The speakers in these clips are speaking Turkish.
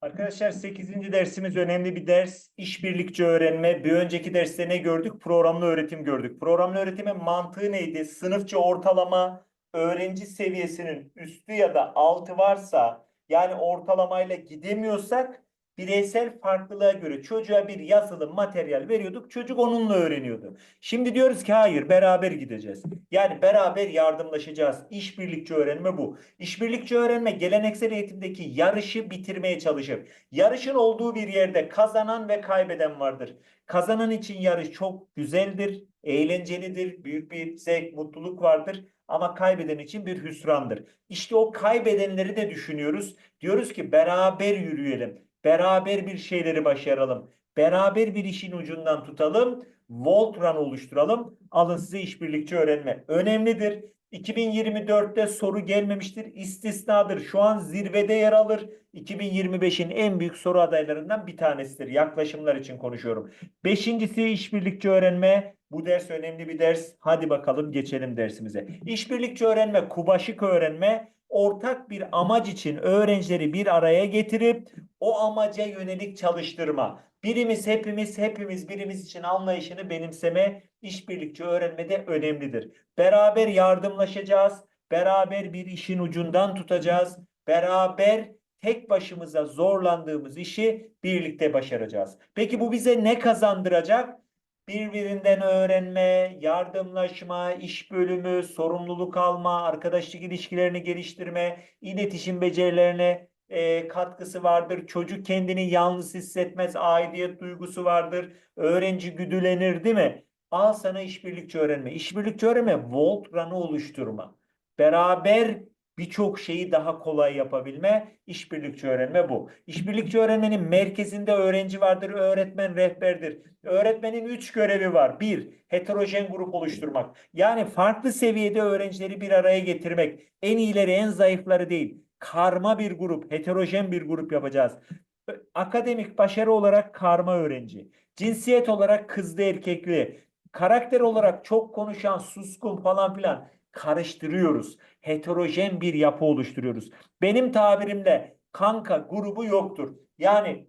Arkadaşlar 8. dersimiz önemli bir ders. İşbirlikçi öğrenme. Bir önceki derste ne gördük? Programlı öğretim gördük. Programlı öğretimin mantığı neydi? Sınıfça ortalama öğrenci seviyesinin üstü ya da altı varsa yani ortalamayla gidemiyorsak bireysel farklılığa göre çocuğa bir yazılı materyal veriyorduk. Çocuk onunla öğreniyordu. Şimdi diyoruz ki hayır beraber gideceğiz. Yani beraber yardımlaşacağız. İşbirlikçi öğrenme bu. İşbirlikçi öğrenme geleneksel eğitimdeki yarışı bitirmeye çalışır. Yarışın olduğu bir yerde kazanan ve kaybeden vardır. Kazanan için yarış çok güzeldir, eğlencelidir, büyük bir zevk, mutluluk vardır. Ama kaybeden için bir hüsrandır. İşte o kaybedenleri de düşünüyoruz. Diyoruz ki beraber yürüyelim. Beraber bir şeyleri başaralım. Beraber bir işin ucundan tutalım. Voltran oluşturalım. Alın size işbirlikçi öğrenme. Önemlidir. 2024'te soru gelmemiştir. İstisnadır. Şu an zirvede yer alır. 2025'in en büyük soru adaylarından bir tanesidir. Yaklaşımlar için konuşuyorum. Beşincisi işbirlikçi öğrenme. Bu ders önemli bir ders. Hadi bakalım geçelim dersimize. İşbirlikçi öğrenme, kubaşık öğrenme ortak bir amaç için öğrencileri bir araya getirip o amaca yönelik çalıştırma. Birimiz hepimiz hepimiz birimiz için anlayışını benimseme işbirlikçi öğrenmede önemlidir. Beraber yardımlaşacağız. Beraber bir işin ucundan tutacağız. Beraber tek başımıza zorlandığımız işi birlikte başaracağız. Peki bu bize ne kazandıracak? Birbirinden öğrenme, yardımlaşma, iş bölümü, sorumluluk alma, arkadaşlık ilişkilerini geliştirme, iletişim becerilerine e, katkısı vardır. Çocuk kendini yalnız hissetmez, aidiyet duygusu vardır. Öğrenci güdülenir değil mi? Al sana işbirlikçi öğrenme. İşbirlikçi öğrenme, Voltran'ı oluşturma. Beraber birçok şeyi daha kolay yapabilme, işbirlikçi öğrenme bu. İşbirlikçi öğrenmenin merkezinde öğrenci vardır, öğretmen rehberdir. Öğretmenin üç görevi var. Bir, heterojen grup oluşturmak. Yani farklı seviyede öğrencileri bir araya getirmek. En iyileri, en zayıfları değil. Karma bir grup, heterojen bir grup yapacağız. Akademik başarı olarak karma öğrenci. Cinsiyet olarak kızlı erkekli. Karakter olarak çok konuşan, suskun falan filan karıştırıyoruz. Heterojen bir yapı oluşturuyoruz. Benim tabirimle kanka grubu yoktur. Yani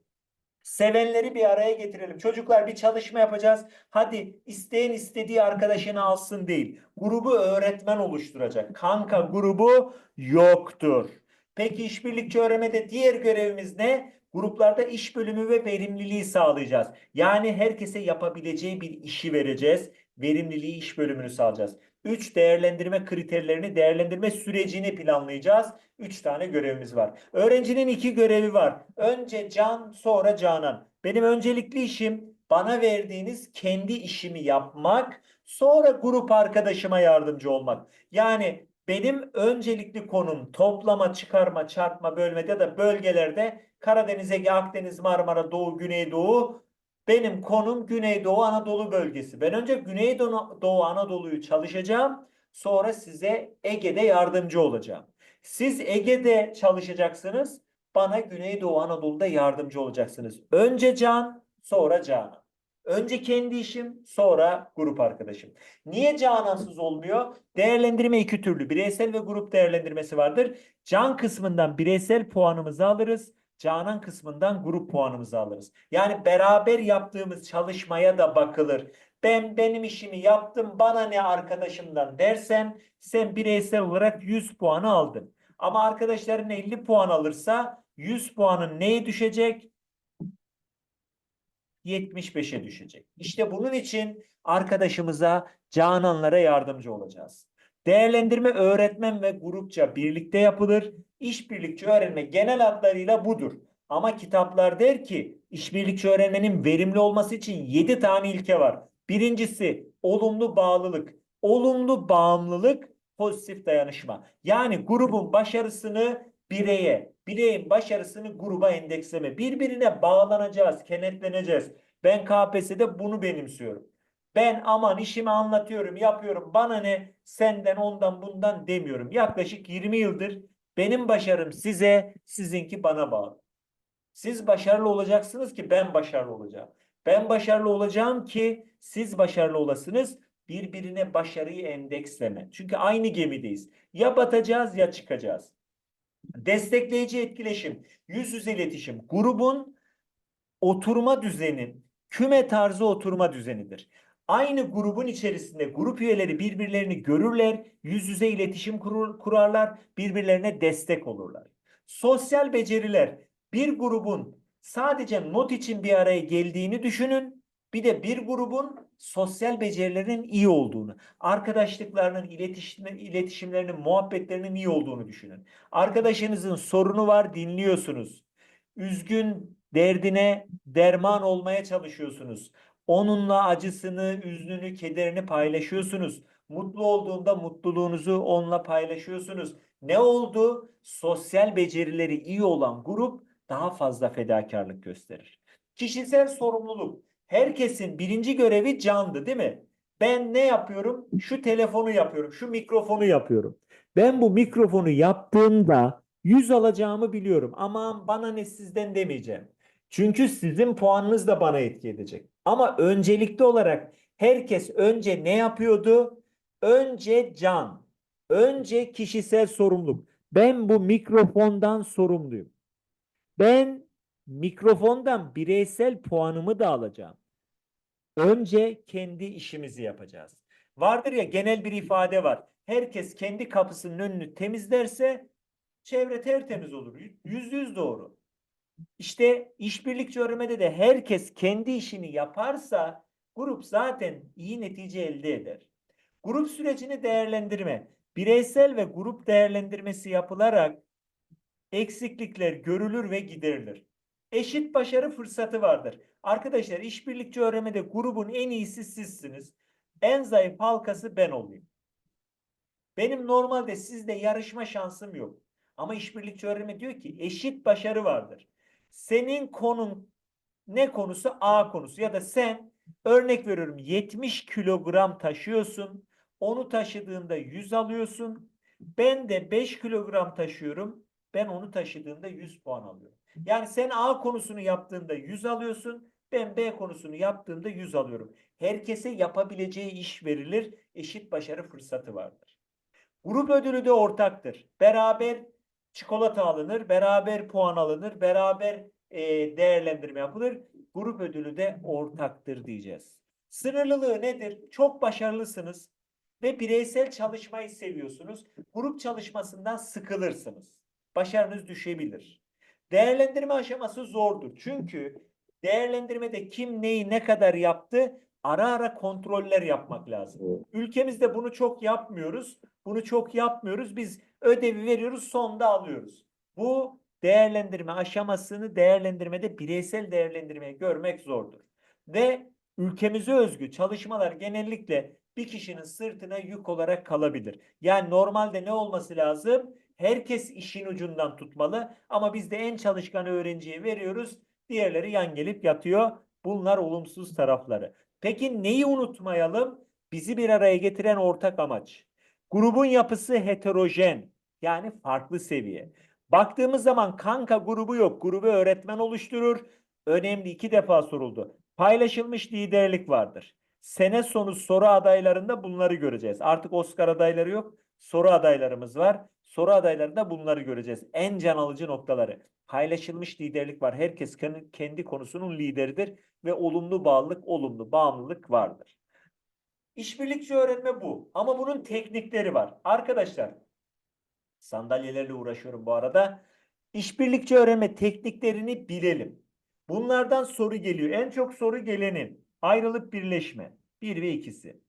sevenleri bir araya getirelim. Çocuklar bir çalışma yapacağız. Hadi isteyen istediği arkadaşını alsın değil. Grubu öğretmen oluşturacak. Kanka grubu yoktur. Peki işbirlikçi öğrenmede diğer görevimiz ne? Gruplarda iş bölümü ve verimliliği sağlayacağız. Yani herkese yapabileceği bir işi vereceğiz. Verimliliği iş bölümünü sağlayacağız. 3 değerlendirme kriterlerini, değerlendirme sürecini planlayacağız. 3 tane görevimiz var. Öğrencinin iki görevi var. Önce Can, sonra Canan. Benim öncelikli işim bana verdiğiniz kendi işimi yapmak, sonra grup arkadaşıma yardımcı olmak. Yani benim öncelikli konum toplama, çıkarma, çarpma, bölme ya da bölgelerde Karadeniz, Ege, Akdeniz, Marmara, Doğu, Güneydoğu benim konum Güneydoğu Anadolu bölgesi. Ben önce Güneydoğu Doğu Anadolu'yu çalışacağım. Sonra size Ege'de yardımcı olacağım. Siz Ege'de çalışacaksınız. Bana Güneydoğu Anadolu'da yardımcı olacaksınız. Önce Can, sonra Canan. Önce kendi işim, sonra grup arkadaşım. Niye Canansız olmuyor? Değerlendirme iki türlü. Bireysel ve grup değerlendirmesi vardır. Can kısmından bireysel puanımızı alırız. Canan kısmından grup puanımızı alırız. Yani beraber yaptığımız çalışmaya da bakılır. Ben benim işimi yaptım bana ne arkadaşımdan dersen sen bireysel olarak 100 puanı aldın. Ama arkadaşların 50 puan alırsa 100 puanın neye düşecek? 75'e düşecek. İşte bunun için arkadaşımıza, Cananlara yardımcı olacağız. Değerlendirme öğretmen ve grupça birlikte yapılır. İşbirlikçi öğrenme genel adlarıyla budur. Ama kitaplar der ki işbirlikçi öğrenmenin verimli olması için 7 tane ilke var. Birincisi olumlu bağlılık. Olumlu bağımlılık, pozitif dayanışma. Yani grubun başarısını bireye, bireyin başarısını gruba endeksleme. Birbirine bağlanacağız, kenetleneceğiz. Ben KPSS'de bunu benimsiyorum. Ben aman işimi anlatıyorum, yapıyorum. Bana ne senden ondan bundan demiyorum. Yaklaşık 20 yıldır benim başarım size, sizinki bana bağlı. Siz başarılı olacaksınız ki ben başarılı olacağım. Ben başarılı olacağım ki siz başarılı olasınız. Birbirine başarıyı endeksleme. Çünkü aynı gemideyiz. Ya batacağız ya çıkacağız. Destekleyici etkileşim, yüz yüze iletişim, grubun oturma düzeni, küme tarzı oturma düzenidir. Aynı grubun içerisinde grup üyeleri birbirlerini görürler, yüz yüze iletişim kurur, kurarlar, birbirlerine destek olurlar. Sosyal beceriler, bir grubun sadece not için bir araya geldiğini düşünün, bir de bir grubun sosyal becerilerinin iyi olduğunu, arkadaşlıklarının, iletişim, iletişimlerinin, muhabbetlerinin iyi olduğunu düşünün. Arkadaşınızın sorunu var, dinliyorsunuz. Üzgün, derdine derman olmaya çalışıyorsunuz. Onunla acısını, üznünü, kederini paylaşıyorsunuz. Mutlu olduğunda mutluluğunuzu onunla paylaşıyorsunuz. Ne oldu? Sosyal becerileri iyi olan grup daha fazla fedakarlık gösterir. Kişisel sorumluluk. Herkesin birinci görevi candı, değil mi? Ben ne yapıyorum? Şu telefonu yapıyorum, şu mikrofonu yapıyorum. Ben bu mikrofonu yaptığımda 100 alacağımı biliyorum. Aman bana ne sizden demeyeceğim. Çünkü sizin puanınız da bana etki edecek. Ama öncelikli olarak herkes önce ne yapıyordu? Önce can. Önce kişisel sorumluluk. Ben bu mikrofondan sorumluyum. Ben mikrofondan bireysel puanımı da alacağım. Önce kendi işimizi yapacağız. Vardır ya genel bir ifade var. Herkes kendi kapısının önünü temizlerse çevre tertemiz olur. Yüzde yüz doğru. İşte işbirlikçi öğrenmede de herkes kendi işini yaparsa grup zaten iyi netice elde eder. Grup sürecini değerlendirme. Bireysel ve grup değerlendirmesi yapılarak eksiklikler görülür ve giderilir. Eşit başarı fırsatı vardır. Arkadaşlar işbirlikçi öğrenmede grubun en iyisi sizsiniz. En zayıf halkası ben olayım. Benim normalde sizle yarışma şansım yok. Ama işbirlikçi öğrenme diyor ki eşit başarı vardır. Senin konun ne konusu? A konusu ya da sen örnek veriyorum 70 kilogram taşıyorsun. Onu taşıdığında 100 alıyorsun. Ben de 5 kilogram taşıyorum. Ben onu taşıdığımda 100 puan alıyorum. Yani sen A konusunu yaptığında 100 alıyorsun. Ben B konusunu yaptığımda 100 alıyorum. Herkese yapabileceği iş verilir. Eşit başarı fırsatı vardır. Grup ödülü de ortaktır. Beraber çikolata alınır, beraber puan alınır, beraber e, değerlendirme yapılır. Grup ödülü de ortaktır diyeceğiz. Sınırlılığı nedir? Çok başarılısınız ve bireysel çalışmayı seviyorsunuz. Grup çalışmasından sıkılırsınız. Başarınız düşebilir. Değerlendirme aşaması zordur. Çünkü değerlendirmede kim neyi ne kadar yaptı ara ara kontroller yapmak lazım. Ülkemizde bunu çok yapmıyoruz. Bunu çok yapmıyoruz. Biz ödevi veriyoruz, sonda alıyoruz. Bu değerlendirme aşamasını değerlendirmede bireysel değerlendirmeyi görmek zordur. Ve ülkemize özgü çalışmalar genellikle bir kişinin sırtına yük olarak kalabilir. Yani normalde ne olması lazım? Herkes işin ucundan tutmalı ama biz de en çalışkan öğrenciye veriyoruz. Diğerleri yan gelip yatıyor. Bunlar olumsuz tarafları. Peki neyi unutmayalım? Bizi bir araya getiren ortak amaç. Grubun yapısı heterojen yani farklı seviye. Baktığımız zaman kanka grubu yok. Grubu öğretmen oluşturur. Önemli iki defa soruldu. Paylaşılmış liderlik vardır. Sene sonu soru adaylarında bunları göreceğiz. Artık Oscar adayları yok. Soru adaylarımız var. Soru adaylarında bunları göreceğiz. En can alıcı noktaları. Paylaşılmış liderlik var. Herkes kendi konusunun lideridir ve olumlu bağlılık, olumlu bağımlılık vardır. İşbirlikçi öğrenme bu. Ama bunun teknikleri var. Arkadaşlar sandalyelerle uğraşıyorum bu arada. İşbirlikçi öğrenme tekniklerini bilelim. Bunlardan soru geliyor. En çok soru gelenin ayrılıp birleşme. Bir ve ikisi.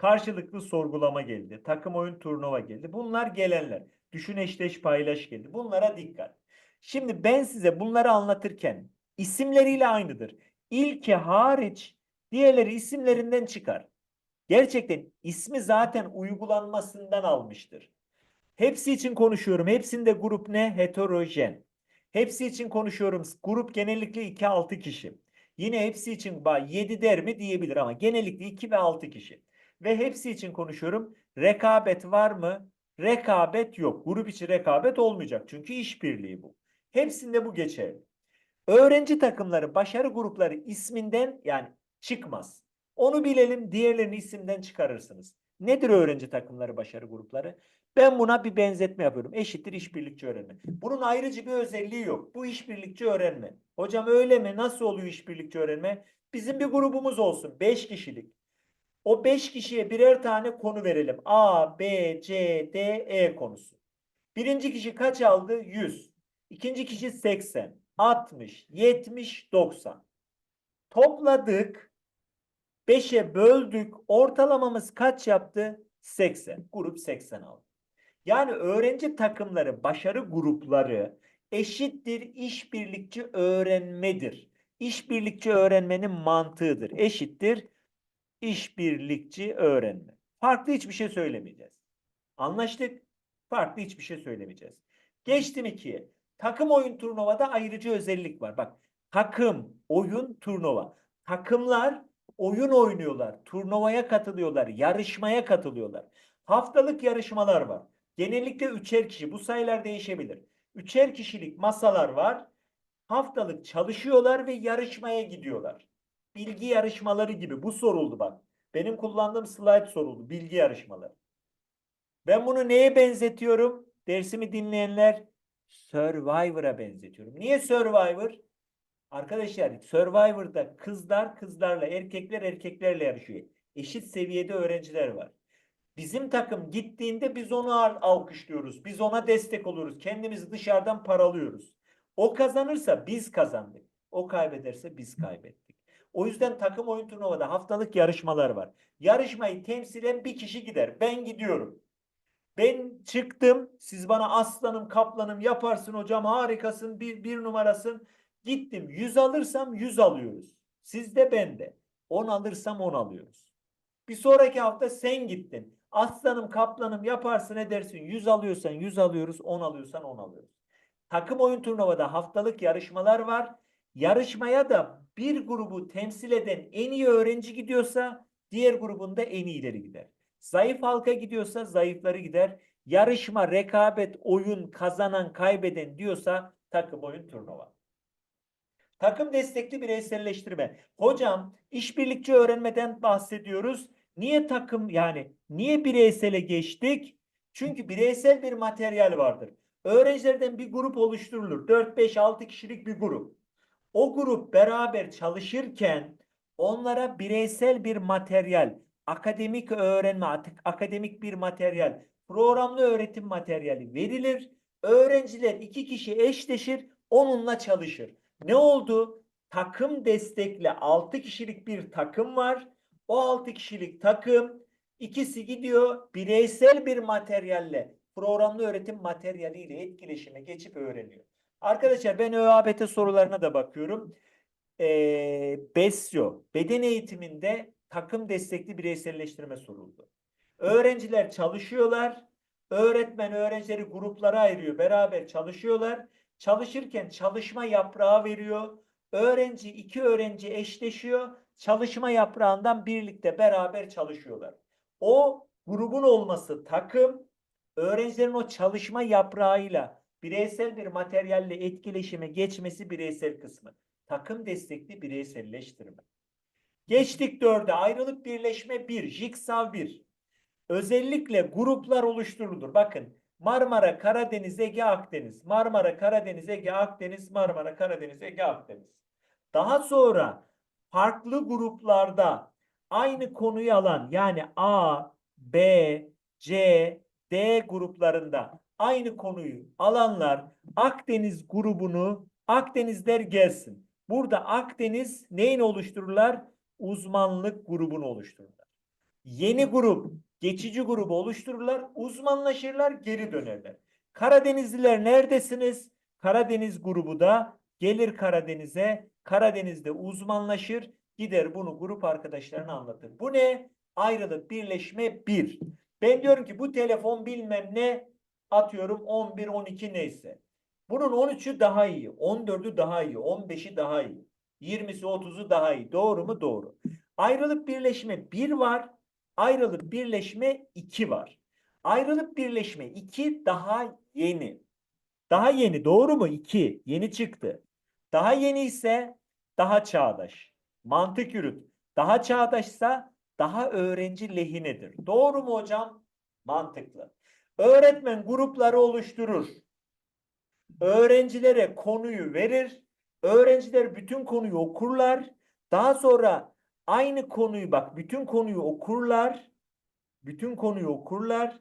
Karşılıklı sorgulama geldi. Takım oyun turnuva geldi. Bunlar gelenler. Düşün eşleş paylaş geldi. Bunlara dikkat. Şimdi ben size bunları anlatırken isimleriyle aynıdır. İlki hariç diğerleri isimlerinden çıkar. Gerçekten ismi zaten uygulanmasından almıştır. Hepsi için konuşuyorum. Hepsinde grup ne? Heterojen. Hepsi için konuşuyorum. Grup genellikle 2-6 kişi. Yine hepsi için 7 der mi diyebilir ama genellikle 2 ve 6 kişi. Ve hepsi için konuşuyorum. Rekabet var mı? Rekabet yok. Grup içi rekabet olmayacak. Çünkü işbirliği bu. Hepsinde bu geçerli. Öğrenci takımları, başarı grupları isminden yani çıkmaz. Onu bilelim, diğerlerini isimden çıkarırsınız. Nedir öğrenci takımları, başarı grupları? Ben buna bir benzetme yapıyorum. Eşittir işbirlikçi öğrenme. Bunun ayrıcı bir özelliği yok. Bu işbirlikçi öğrenme. Hocam öyle mi? Nasıl oluyor işbirlikçi öğrenme? Bizim bir grubumuz olsun. 5 kişilik. O 5 kişiye birer tane konu verelim. A, B, C, D, E konusu. Birinci kişi kaç aldı? 100. İkinci kişi 80, 60, 70, 90. Topladık. 5'e böldük. Ortalamamız kaç yaptı? 80. Grup 80 aldı. Yani öğrenci takımları, başarı grupları eşittir işbirlikçi öğrenmedir. İşbirlikçi öğrenmenin mantığıdır. Eşittir işbirlikçi öğrenme. Farklı hiçbir şey söylemeyeceğiz. Anlaştık? Farklı hiçbir şey söylemeyeceğiz. Geçtim ikiye. Takım oyun turnuvada ayrıcı özellik var. Bak takım, oyun, turnuva. Takımlar oyun oynuyorlar. Turnuvaya katılıyorlar. Yarışmaya katılıyorlar. Haftalık yarışmalar var. Genellikle üçer kişi. Bu sayılar değişebilir. Üçer kişilik masalar var. Haftalık çalışıyorlar ve yarışmaya gidiyorlar. Bilgi yarışmaları gibi. Bu soruldu bak. Benim kullandığım slide soruldu. Bilgi yarışmaları. Ben bunu neye benzetiyorum? Dersimi dinleyenler Survivor'a benzetiyorum. Niye Survivor? Arkadaşlar Survivor'da kızlar kızlarla, erkekler erkeklerle yarışıyor. Eşit seviyede öğrenciler var. Bizim takım gittiğinde biz onu al- alkışlıyoruz. Biz ona destek oluyoruz. Kendimizi dışarıdan paralıyoruz. O kazanırsa biz kazandık. O kaybederse biz kaybettik. O yüzden takım oyun turnuvada haftalık yarışmalar var. Yarışmayı temsilen bir kişi gider. Ben gidiyorum. Ben çıktım. Siz bana aslanım kaplanım yaparsın hocam harikasın bir, bir numarasın. Gittim 100 alırsam 100 alıyoruz. Siz de ben de. 10 alırsam 10 alıyoruz. Bir sonraki hafta sen gittin. Aslanım kaplanım yaparsın edersin. 100 alıyorsan 100 alıyoruz. 10 alıyorsan 10 alıyoruz. Takım oyun turnuvada haftalık yarışmalar var. Yarışmaya da bir grubu temsil eden en iyi öğrenci gidiyorsa diğer grubunda en iyileri gider. Zayıf halka gidiyorsa zayıfları gider. Yarışma, rekabet, oyun, kazanan, kaybeden diyorsa takım oyun turnuva. Takım destekli bireyselleştirme. Hocam işbirlikçi öğrenmeden bahsediyoruz. Niye takım yani niye bireysele geçtik? Çünkü bireysel bir materyal vardır. Öğrencilerden bir grup oluşturulur. 4, 5, 6 kişilik bir grup. O grup beraber çalışırken onlara bireysel bir materyal, akademik öğrenme, ak- akademik bir materyal, programlı öğretim materyali verilir. Öğrenciler iki kişi eşleşir, onunla çalışır. Ne oldu? Takım destekli 6 kişilik bir takım var. O 6 kişilik takım ikisi gidiyor bireysel bir materyalle, programlı öğretim materyaliyle etkileşime geçip öğreniyor. Arkadaşlar ben ÖABT sorularına da bakıyorum. Ee, BESYO, beden eğitiminde takım destekli bireyselleştirme soruldu. Öğrenciler çalışıyorlar. Öğretmen öğrencileri gruplara ayırıyor. Beraber çalışıyorlar. Çalışırken çalışma yaprağı veriyor. Öğrenci iki öğrenci eşleşiyor. Çalışma yaprağından birlikte beraber çalışıyorlar. O grubun olması takım, öğrencilerin o çalışma yaprağıyla bireysel bir materyalle etkileşime geçmesi bireysel kısmı. Takım destekli bireyselleştirme. Geçtik dörde ayrılık birleşme bir, jigsaw bir. Özellikle gruplar oluşturulur. Bakın Marmara, Karadeniz, Ege, Akdeniz. Marmara, Karadeniz, Ege, Akdeniz. Marmara, Karadeniz, Ege, Akdeniz. Daha sonra farklı gruplarda aynı konuyu alan yani A, B, C, D gruplarında aynı konuyu alanlar Akdeniz grubunu Akdenizler gelsin. Burada Akdeniz neyin oluştururlar? Uzmanlık grubunu oluştururlar. Yeni grup, geçici grubu oluştururlar, uzmanlaşırlar, geri dönerler. Karadenizliler neredesiniz? Karadeniz grubu da gelir Karadeniz'e, Karadeniz'de uzmanlaşır, gider bunu grup arkadaşlarına anlatır. Bu ne? Ayrılık, birleşme bir. Ben diyorum ki bu telefon bilmem ne atıyorum 11, 12 neyse. Bunun 13'ü daha iyi, 14'ü daha iyi, 15'i daha iyi, 20'si 30'u daha iyi. Doğru mu? Doğru. Ayrılık birleşme 1 var. Ayrılık birleşme 2 var. Ayrılık birleşme 2 daha yeni. Daha yeni doğru mu? 2 yeni çıktı. Daha yeni ise daha çağdaş. Mantık yürüt. Daha çağdaşsa daha öğrenci lehinedir. Doğru mu hocam? Mantıklı. Öğretmen grupları oluşturur. Öğrencilere konuyu verir. Öğrenciler bütün konuyu okurlar. Daha sonra aynı konuyu bak bütün konuyu okurlar. Bütün konuyu okurlar.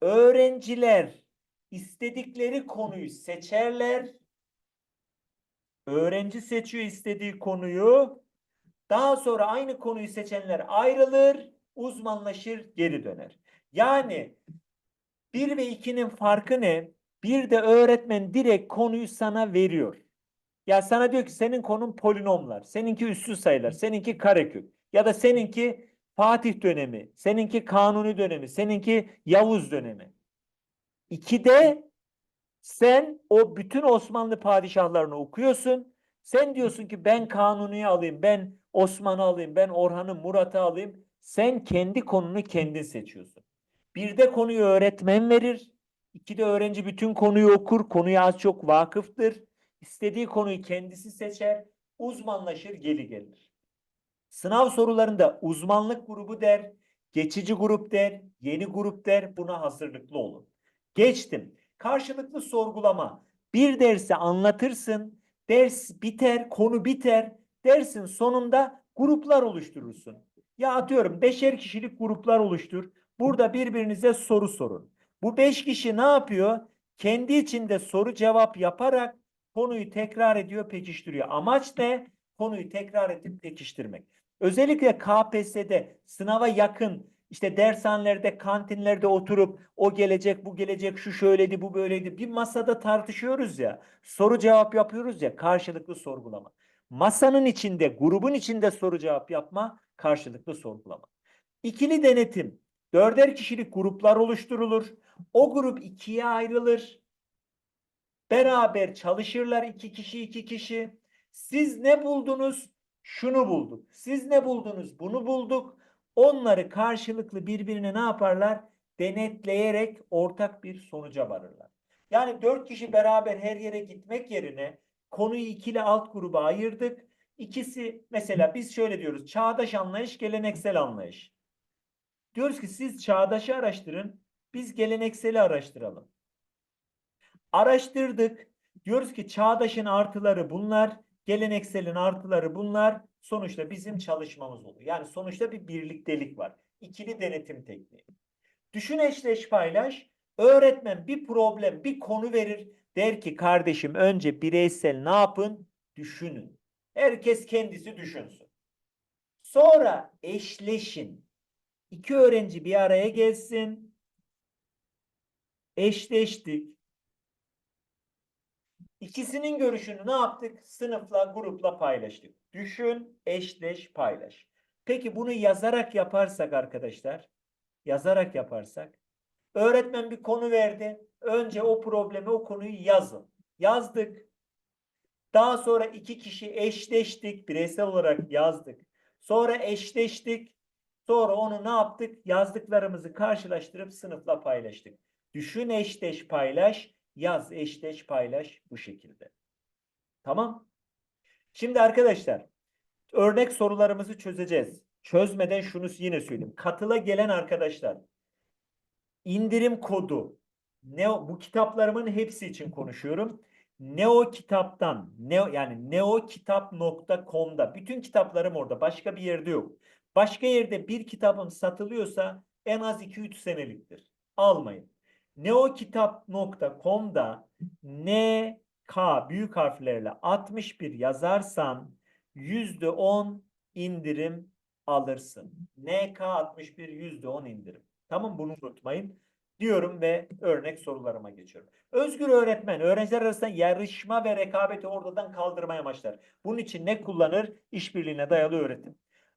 Öğrenciler istedikleri konuyu seçerler. Öğrenci seçiyor istediği konuyu. Daha sonra aynı konuyu seçenler ayrılır, uzmanlaşır, geri döner. Yani 1 ve 2'nin farkı ne? Bir de öğretmen direkt konuyu sana veriyor. Ya sana diyor ki senin konun polinomlar, seninki üssü sayılar, seninki karekök ya da seninki Fatih dönemi, seninki Kanuni dönemi, seninki Yavuz dönemi. İkide sen o bütün Osmanlı padişahlarını okuyorsun. Sen diyorsun ki ben Kanuni'yi alayım, ben Osman'ı alayım, ben Orhan'ı, Murat'ı alayım. Sen kendi konunu kendin seçiyorsun. Bir de konuyu öğretmen verir. İki de öğrenci bütün konuyu okur. Konuya az çok vakıftır. İstediği konuyu kendisi seçer. Uzmanlaşır, geri gelir. Sınav sorularında uzmanlık grubu der, geçici grup der, yeni grup der. Buna hazırlıklı olun. Geçtim. Karşılıklı sorgulama. Bir dersi anlatırsın, ders biter, konu biter. Dersin sonunda gruplar oluşturursun. Ya atıyorum beşer kişilik gruplar oluştur. Burada birbirinize soru sorun. Bu beş kişi ne yapıyor? Kendi içinde soru cevap yaparak konuyu tekrar ediyor, pekiştiriyor. Amaç ne? Konuyu tekrar edip pekiştirmek. Özellikle KPSS'de sınava yakın işte dershanelerde, kantinlerde oturup o gelecek, bu gelecek, şu şöyleydi, bu böyleydi. Bir masada tartışıyoruz ya, soru cevap yapıyoruz ya, karşılıklı sorgulama. Masanın içinde, grubun içinde soru cevap yapma, karşılıklı sorgulama. İkili denetim. Dörder kişilik gruplar oluşturulur. O grup ikiye ayrılır. Beraber çalışırlar iki kişi iki kişi. Siz ne buldunuz? Şunu bulduk. Siz ne buldunuz? Bunu bulduk. Onları karşılıklı birbirine ne yaparlar? Denetleyerek ortak bir sonuca varırlar. Yani dört kişi beraber her yere gitmek yerine konuyu ikili alt gruba ayırdık. İkisi mesela biz şöyle diyoruz. Çağdaş anlayış, geleneksel anlayış. Diyoruz ki siz çağdaşı araştırın, biz gelenekseli araştıralım. Araştırdık. Diyoruz ki çağdaşın artıları bunlar, gelenekselin artıları bunlar. Sonuçta bizim çalışmamız oluyor. Yani sonuçta bir birliktelik var. İkili denetim tekniği. Düşün eşleş paylaş. Öğretmen bir problem, bir konu verir. Der ki kardeşim önce bireysel ne yapın? Düşünün. Herkes kendisi düşünsün. Sonra eşleşin. İki öğrenci bir araya gelsin. Eşleştik. İkisinin görüşünü ne yaptık? Sınıfla, grupla paylaştık. Düşün, eşleş, paylaş. Peki bunu yazarak yaparsak arkadaşlar, yazarak yaparsak, öğretmen bir konu verdi. Önce o problemi, o konuyu yazın. Yazdık. Daha sonra iki kişi eşleştik, bireysel olarak yazdık. Sonra eşleştik. Sonra onu ne yaptık? Yazdıklarımızı karşılaştırıp sınıfla paylaştık. Düşün eşleş paylaş, yaz eşleş paylaş bu şekilde. Tamam. Şimdi arkadaşlar örnek sorularımızı çözeceğiz. Çözmeden şunu yine söyleyeyim. Katıla gelen arkadaşlar indirim kodu ne bu kitaplarımın hepsi için konuşuyorum. Neo kitaptan neo yani neokitap.com'da bütün kitaplarım orada başka bir yerde yok. Başka yerde bir kitabım satılıyorsa en az 2-3 seneliktir. Almayın. neokitap.com'da NK büyük harflerle 61 yazarsan %10 indirim alırsın. NK 61 %10 indirim. Tamam bunu unutmayın diyorum ve örnek sorularıma geçiyorum. Özgür öğretmen öğrenciler arasında yarışma ve rekabeti ortadan kaldırmaya amaçlar. Bunun için ne kullanır? İşbirliğine dayalı öğretim.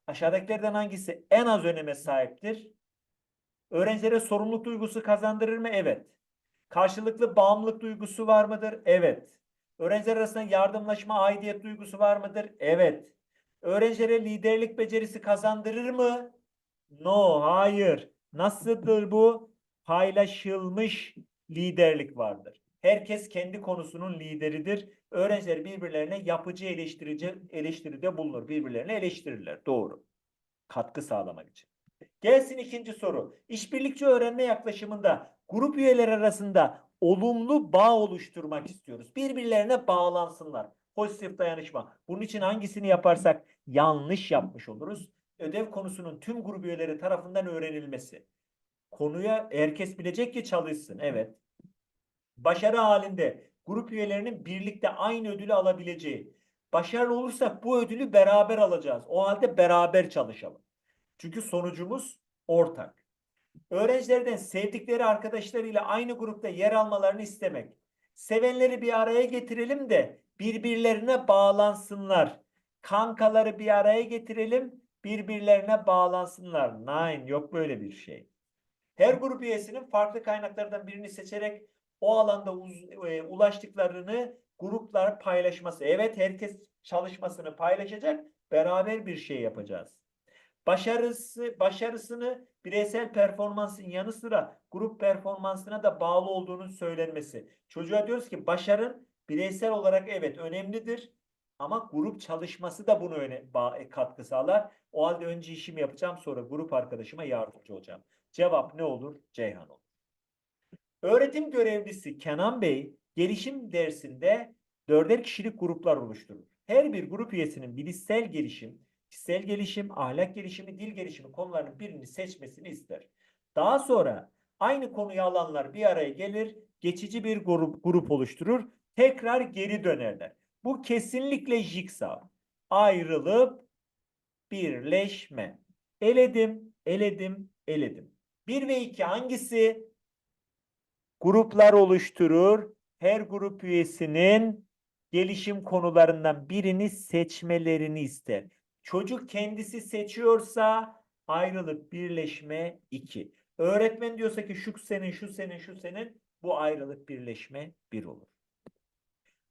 Aşağıdakilerden hangisi en az öneme sahiptir? Öğrencilere sorumluluk duygusu kazandırır mı? Evet. Karşılıklı bağımlılık duygusu var mıdır? Evet. Öğrenciler arasında yardımlaşma, aidiyet duygusu var mıdır? Evet. Öğrencilere liderlik becerisi kazandırır mı? No, hayır. Nasıldır bu? Paylaşılmış liderlik vardır. Herkes kendi konusunun lideridir. Öğrenciler birbirlerine yapıcı eleştirici eleştiride bulunur. Birbirlerini eleştirirler. Doğru. Katkı sağlamak için. Gelsin ikinci soru. İşbirlikçi öğrenme yaklaşımında Grup üyeleri arasında olumlu bağ oluşturmak istiyoruz. Birbirlerine bağlansınlar. Pozitif dayanışma. Bunun için hangisini yaparsak yanlış yapmış oluruz. Ödev konusunun tüm grup üyeleri tarafından öğrenilmesi. Konuya herkes bilecek ki çalışsın. Evet. Başarı halinde grup üyelerinin birlikte aynı ödülü alabileceği. Başarılı olursak bu ödülü beraber alacağız. O halde beraber çalışalım. Çünkü sonucumuz ortak. Öğrencilerden sevdikleri arkadaşlarıyla aynı grupta yer almalarını istemek. Sevenleri bir araya getirelim de birbirlerine bağlansınlar. Kankaları bir araya getirelim, birbirlerine bağlansınlar. Nine, yok böyle bir şey. Her grup üyesinin farklı kaynaklardan birini seçerek o alanda uz- e, ulaştıklarını gruplar paylaşması. Evet herkes çalışmasını paylaşacak, beraber bir şey yapacağız. Başarısı, başarısını bireysel performansın yanı sıra grup performansına da bağlı olduğunun söylenmesi. Çocuğa diyoruz ki başarın bireysel olarak evet önemlidir ama grup çalışması da bunu öne, e, katkı sağlar. O halde önce işimi yapacağım sonra grup arkadaşıma yardımcı olacağım. Cevap ne olur? Ceyhan olur. Öğretim görevlisi Kenan Bey gelişim dersinde dörder kişilik gruplar oluşturur. Her bir grup üyesinin bilişsel gelişim, kişisel gelişim, ahlak gelişimi, dil gelişimi konularının birini seçmesini ister. Daha sonra aynı konuyu alanlar bir araya gelir, geçici bir grup, grup oluşturur, tekrar geri dönerler. Bu kesinlikle jigsaw. Ayrılıp birleşme. Eledim, eledim, eledim. 1 ve 2 hangisi? Gruplar oluşturur. Her grup üyesinin gelişim konularından birini seçmelerini ister. Çocuk kendisi seçiyorsa ayrılıp birleşme 2. Öğretmen diyorsa ki şu senin, şu senin, şu senin bu ayrılıp birleşme 1 olur.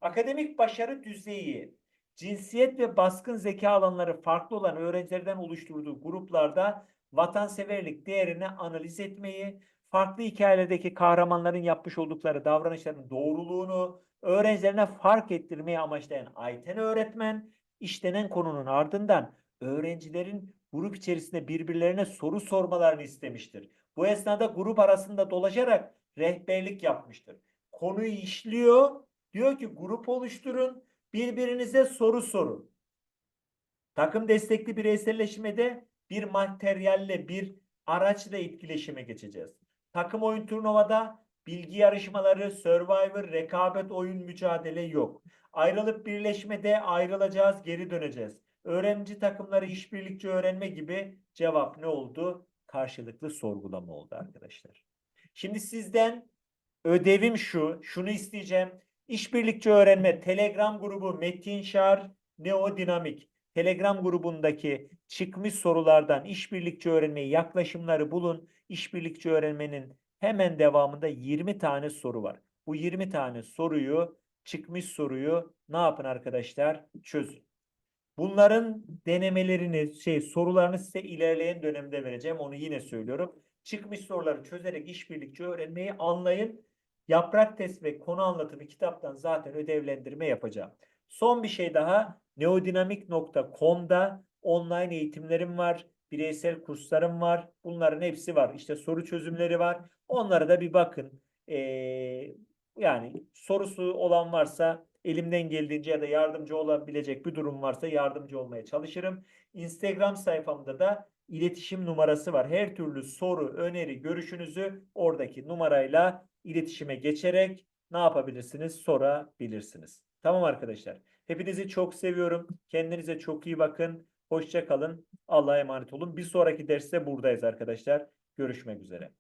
Akademik başarı düzeyi, cinsiyet ve baskın zeka alanları farklı olan öğrencilerden oluşturduğu gruplarda vatanseverlik değerini analiz etmeyi, farklı hikayelerdeki kahramanların yapmış oldukları davranışların doğruluğunu öğrencilerine fark ettirmeyi amaçlayan Ayten öğretmen, işlenen konunun ardından öğrencilerin grup içerisinde birbirlerine soru sormalarını istemiştir. Bu esnada grup arasında dolaşarak rehberlik yapmıştır. Konuyu işliyor, diyor ki grup oluşturun, birbirinize soru sorun. Takım destekli bireyselleşmede bir materyalle, bir araçla etkileşime geçeceğiz. Takım oyun turnuvada bilgi yarışmaları, survivor, rekabet oyun mücadele yok. Ayrılıp birleşmede ayrılacağız, geri döneceğiz. Öğrenci takımları işbirlikçi öğrenme gibi cevap ne oldu? Karşılıklı sorgulama oldu arkadaşlar. Şimdi sizden ödevim şu, şunu isteyeceğim. İşbirlikçi öğrenme Telegram grubu Metin Şar Neodinamik Telegram grubundaki çıkmış sorulardan işbirlikçi öğrenmeyi yaklaşımları bulun. İşbirlikçi öğrenmenin hemen devamında 20 tane soru var. Bu 20 tane soruyu çıkmış soruyu ne yapın arkadaşlar? Çözün. Bunların denemelerini, şey sorularını size ilerleyen dönemde vereceğim. Onu yine söylüyorum. Çıkmış soruları çözerek işbirlikçi öğrenmeyi anlayın. Yaprak test ve konu anlatımı kitaptan zaten ödevlendirme yapacağım. Son bir şey daha. Neodinamik.com'da online eğitimlerim var. Bireysel kurslarım var. Bunların hepsi var. İşte soru çözümleri var. Onlara da bir bakın. Ee, yani sorusu olan varsa elimden geldiğince ya da yardımcı olabilecek bir durum varsa yardımcı olmaya çalışırım. Instagram sayfamda da iletişim numarası var. Her türlü soru, öneri, görüşünüzü oradaki numarayla iletişime geçerek ne yapabilirsiniz? Sorabilirsiniz. Tamam arkadaşlar. Hepinizi çok seviyorum. Kendinize çok iyi bakın. Hoşça kalın. Allah'a emanet olun. Bir sonraki derste buradayız arkadaşlar. Görüşmek üzere.